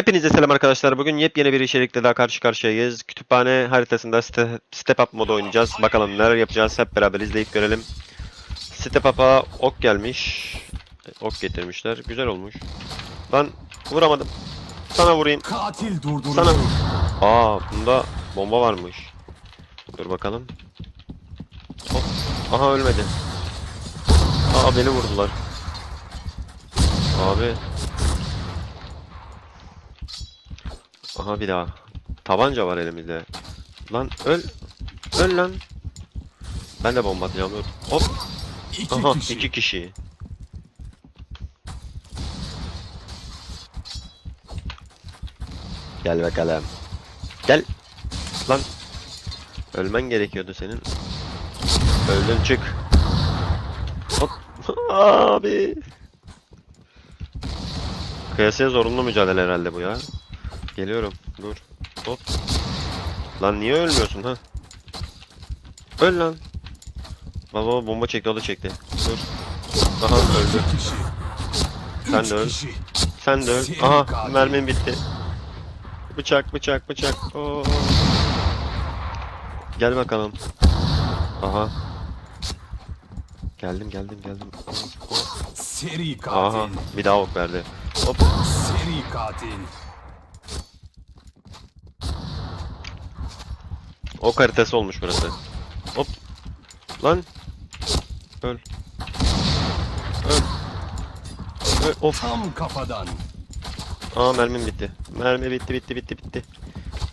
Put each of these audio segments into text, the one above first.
Hepinize selam arkadaşlar. Bugün yepyeni bir içerikle daha karşı karşıyayız. Kütüphane haritasında ste- Step Up modu oynayacağız. Bakalım neler yapacağız. Hep beraber izleyip görelim. Step Up'a ok gelmiş. Ok getirmişler. Güzel olmuş. Lan vuramadım. Sana vurayım. Katil durduruldu. Sana. Aa bunda bomba varmış. Dur bakalım. Hop. Aha ölmedi. Aa beni vurdular. Abi. Aha bir daha. Tabanca var elimizde. Lan öl. Öl lan. Ben de bomba atacağım. Dur. Hop. İki Aha kişi. iki kişi. Gel bakalım. Gel. Lan. Ölmen gerekiyordu senin. Öldün çık. Hop. Abi. Kıyasaya zorunlu mücadele herhalde bu ya. Geliyorum. Dur. Hop. Lan niye ölmüyorsun ha? Öl lan. Baba bomba çekti o da çekti. Dur. Aha öldü. Sen de öl. Sen de öl. Aha mermim bitti. Bıçak bıçak bıçak. Oo. Gel bakalım. Aha. Geldim geldim geldim. Seri Aha katil. bir daha ok verdi. Hop. Seri katil. Ok haritası olmuş burası. Hop. Lan. Öl. Öl. Öl. Of. Tam kafadan. Aa mermim bitti. Mermi bitti bitti bitti bitti.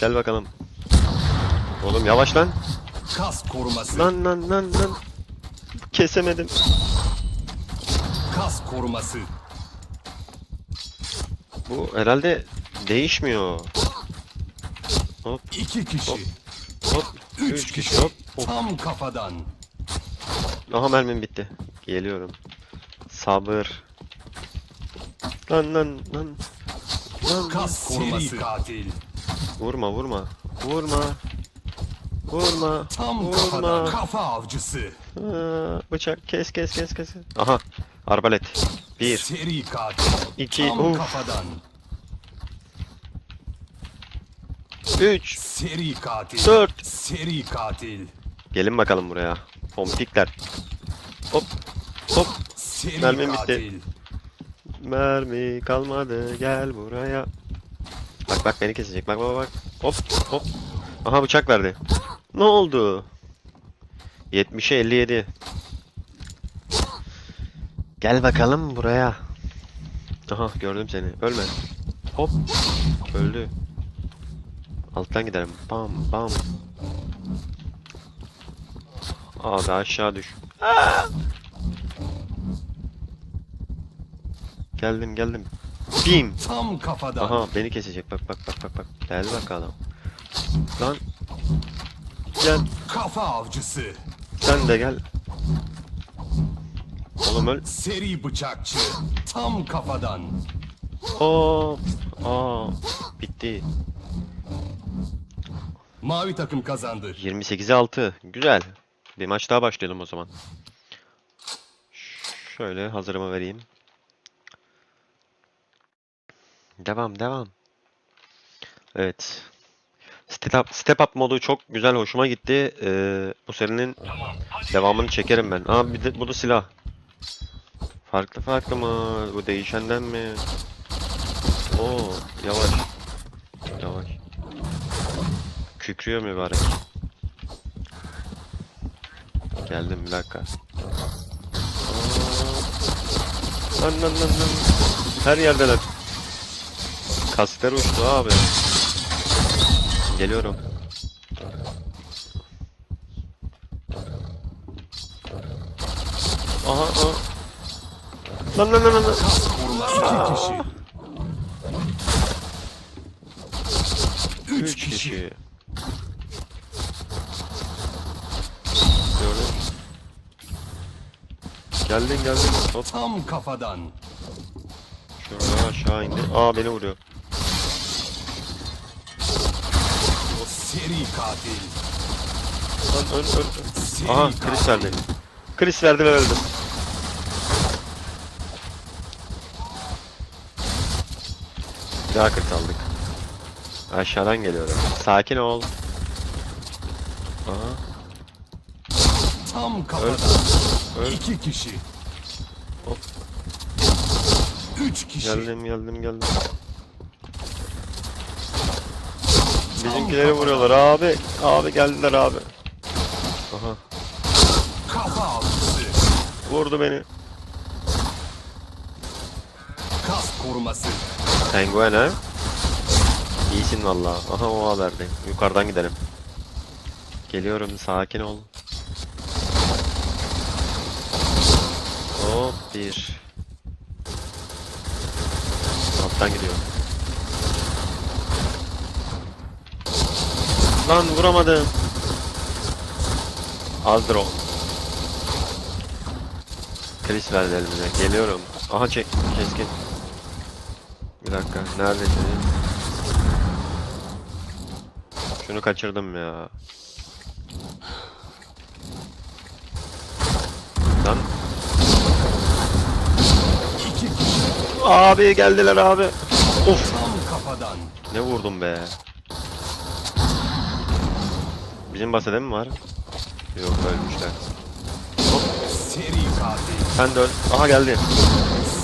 Gel bakalım. Oğlum yavaş lan. Kas koruması. Lan lan lan lan. Kesemedim. Kas koruması. Bu herhalde değişmiyor. Hop İki kişi. Hop. Üç kişi hop. hop. Tam kafadan. Aha mermim bitti. Geliyorum. Sabır. Lan lan lan. Lan Kas koruması. Katil. Vurma vurma. Vurma. Vurma. Tam kafadan. Vurma. Kafa avcısı. Aa, bıçak kes kes kes kes. Aha. Arbalet. Bir. Seri katil. iki, Tam uf. kafadan. Üç. Seri katil. Dört. Seri katil. Gelin bakalım buraya. Pompikler. Hop. Hop. Seri Mermim bitti. katil. Mermi kalmadı. Gel buraya. Bak bak beni kesecek. Bak bak bak. Hop hop. Aha bıçak verdi. Ne oldu? 70'e 57. Gel bakalım buraya. Aha gördüm seni. Ölme. Hop. Öldü. Alttan gidelim. Bam bam. Abi aşağı düş. Aa! Geldim geldim. Bim. Tam kafadan. Aha beni kesecek. Bak bak bak bak bak. Gel bakalım. Lan. Gel. Kafa avcısı. Sen de gel. Oğlum öl. Seri bıçakçı. Tam kafadan. Hop. Aa. Bitti. Mavi takım kazandı. 28'e 6. Güzel. Bir maç daha başlayalım o zaman. Şöyle hazırımı vereyim. Devam devam. Evet. Step up, step up modu çok güzel hoşuma gitti. Ee, bu serinin devamını çekerim ben. Aa bir de bu da silah. Farklı farklı mı? Bu değişenden mi? Oo yavaş. Yavaş. Kükrüyor mübarek. Geldim bir dakika. Aa. Lan lan lan lan. Her yerdeler. Kasklar uçtu abi. Geliyorum. Aha aha. Lan lan lan lan. koruması. İki kişi. Üç, Üç kişi. kişi. Gördüm. Geldin geldin. Hop Tam kafadan. şuradan aşağı indi. Aa beni vuruyor. Seri katil. Lan öl. Seri Aha. Chris verdi. Chris verdi ve öldüm. daha kırt aldık. Aşağıdan geliyorum. Sakin ol. Aha. Tam kafadan. Öl. İki kişi. Hop. Üç kişi. Geldim geldim geldim. Bizimkileri vuruyorlar abi. Abi geldiler abi. Aha. Kafa avcısı. Vurdu beni. Kas koruması. Penguen ha? İyisin valla. Aha o haberde. Yukarıdan gidelim. Geliyorum sakin ol. Hop bir. Alttan gidiyor. Lan vuramadım. Azdır o. Chris verdi elime. Geliyorum. Aha çek. Keskin. Bir dakika. Neredesin? Şunu kaçırdım ya. Lan. İki kişi. Abi geldiler abi. Of. Kafadan. Ne vurdum be. Bizim basede mi var? Yok ölmüşler. Seri katil. Sen de. Aha geldi.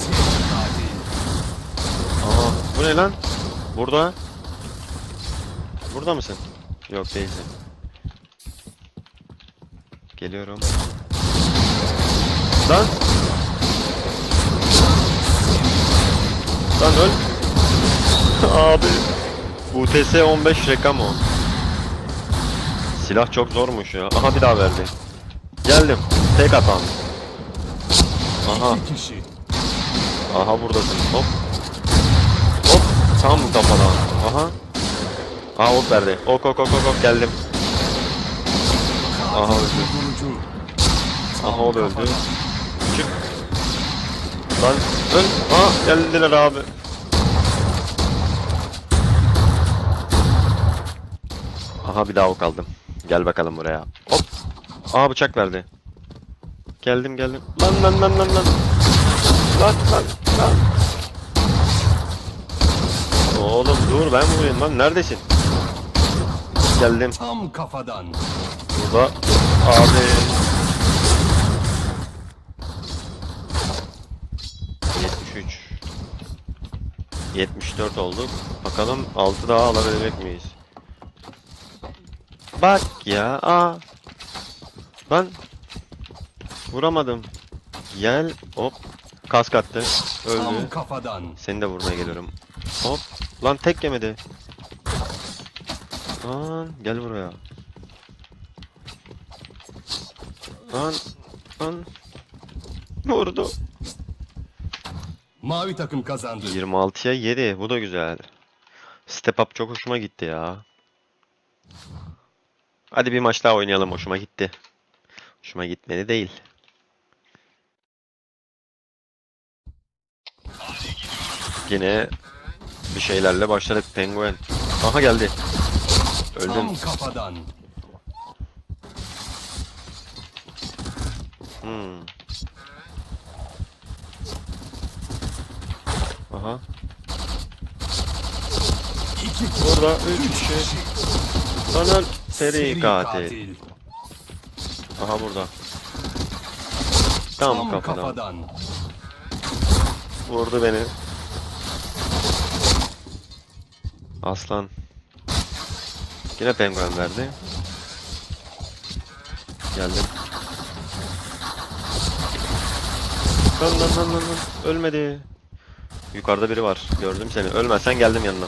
Seri katil. Aha. Bu ne lan? Burada. Burada mısın? Yok değilsin. Geliyorum. Lan. Lan öl. Abi. UTS 15 rekam o. Silah çok zormuş ya. Aha bir daha verdi. Geldim. Tek atan. Aha. Aha buradasın. Hop. Hop. Tam kafadan. Aha. Aha ok verdi. Ok ok ok ok geldim. Aha öldü. Aha o da öldü. Lan öl. Aha geldiler abi. Aha bir daha ok aldım. Gel bakalım buraya. Hop. Aha bıçak verdi. Geldim geldim. Lan lan lan lan lan. Lan lan lan. Oğlum dur ben vurayım lan neredesin? Geldim. Tam kafadan. Burada abi 74 olduk. Bakalım 6 daha alabilecek miyiz? Bak ya. Aa. Lan vuramadım. Gel. Hop. Kask attı. Öldü. Kafadan. Seni de vurmaya geliyorum. Hop. Lan tek yemedi. Lan gel buraya. Lan. Lan. Vurdu. Mavi takım kazandı. 26'ya 7. Bu da güzel. Step up çok hoşuma gitti ya. Hadi bir maç daha oynayalım. Hoşuma gitti. Hoşuma gitmedi değil. Yine bir şeylerle başladık. Penguen. Aha geldi. Öldün. Tam kafadan. Hmm. Aha. Burada 3 kişi. Öl. Seri katil. Aha burada. Tam Tam kafadan. kafadan. Vurdu beni. Aslan. Yine penguen verdi. Geldim. Lan lan lan lan. Ölmedi. Yukarıda biri var. Gördüm seni. Ölmezsen geldim yanına.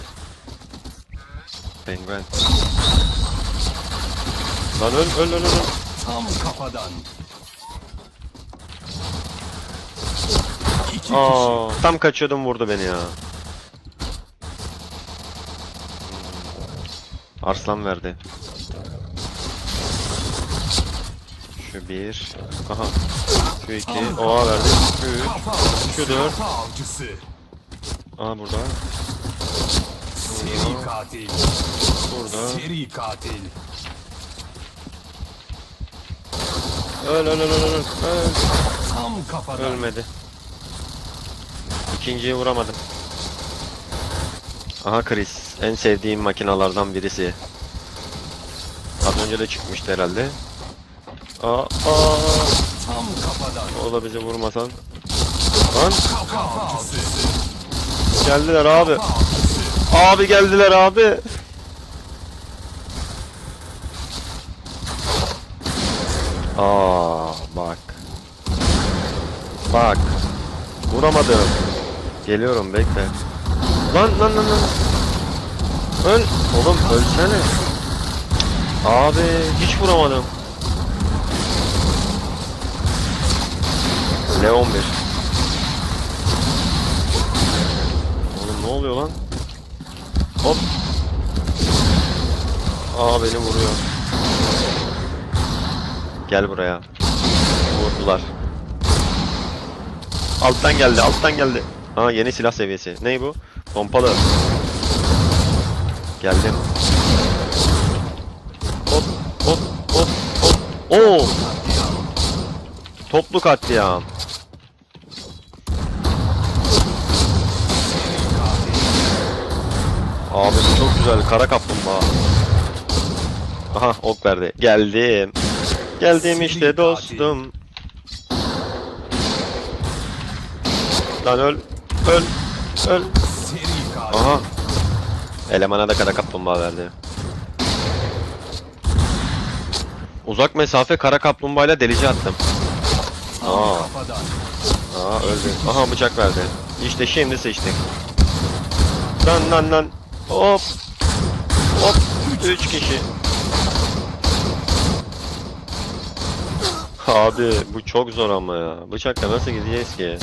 Penguen. Lan öl öl öl öl. Tam kafadan. İki kişi. Aa, tam kaçıyordum vurdu beni ya. Arslan verdi. Şu bir. Aha. Şu iki. Oha verdi. Şu üç. Şu dört. Aha burada. Seri katil. Burada. Seri katil. Öl öl öl öl. öl. Tam kafadan. Ölmedi. İkinciyi vuramadım. Aha Chris. En sevdiğim makinalardan birisi. Az önce de çıkmıştı herhalde. Aa, aa. Tam kafadan. O da bizi vurmasan. Lan Kafa avcısı. Geldiler abi. Abi geldiler abi. Aa bak. Bak. Vuramadım. Geliyorum bekle. Lan lan lan lan. Öl. Oğlum ölsene. Abi hiç vuramadım. Leon 1. Oğlum ne oluyor lan? Hop. Aa beni vuruyor. Gel buraya. Vurdular. Alttan geldi, alttan geldi. Aa yeni silah seviyesi. Ney bu? Pompalı. Geldim. Hop, hop, hop, hop. Oo! Toplu katliam. Abi çok güzel. Kara kaplumbağa. Aha ok verdi. Geldim. Geldim işte dostum. Lan öl. Öl. Öl. Aha. Elemana da kara kaplumbağa verdi. Uzak mesafe kara kaplumbağayla delici attım. Aa. Aa öldü. Aha bıçak verdi. İşte şimdi seçtik. Lan lan lan. Hop. Hop. Üç kişi. Abi bu çok zor ama ya. Bıçakla nasıl gideceğiz ki?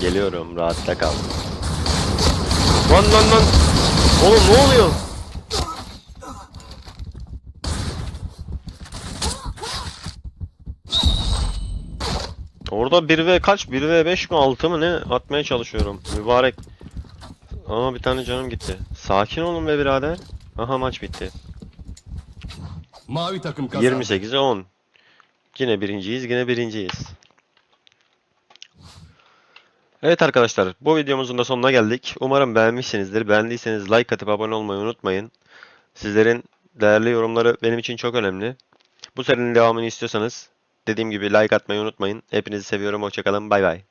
Geliyorum rahatta kal. Lan lan lan. Oğlum ne oluyor? Orada 1v kaç? 1v5 mi 6 mı ne? Atmaya çalışıyorum. Mübarek. Ama bir tane canım gitti. Sakin olun be birader. Aha maç bitti. Mavi takım kazandı. 28'e 10. Yine birinciyiz, yine birinciyiz. Evet arkadaşlar, bu videomuzun da sonuna geldik. Umarım beğenmişsinizdir. Beğendiyseniz like atıp abone olmayı unutmayın. Sizlerin değerli yorumları benim için çok önemli. Bu serinin devamını istiyorsanız dediğim gibi like atmayı unutmayın. Hepinizi seviyorum. Hoşçakalın. Bay bay.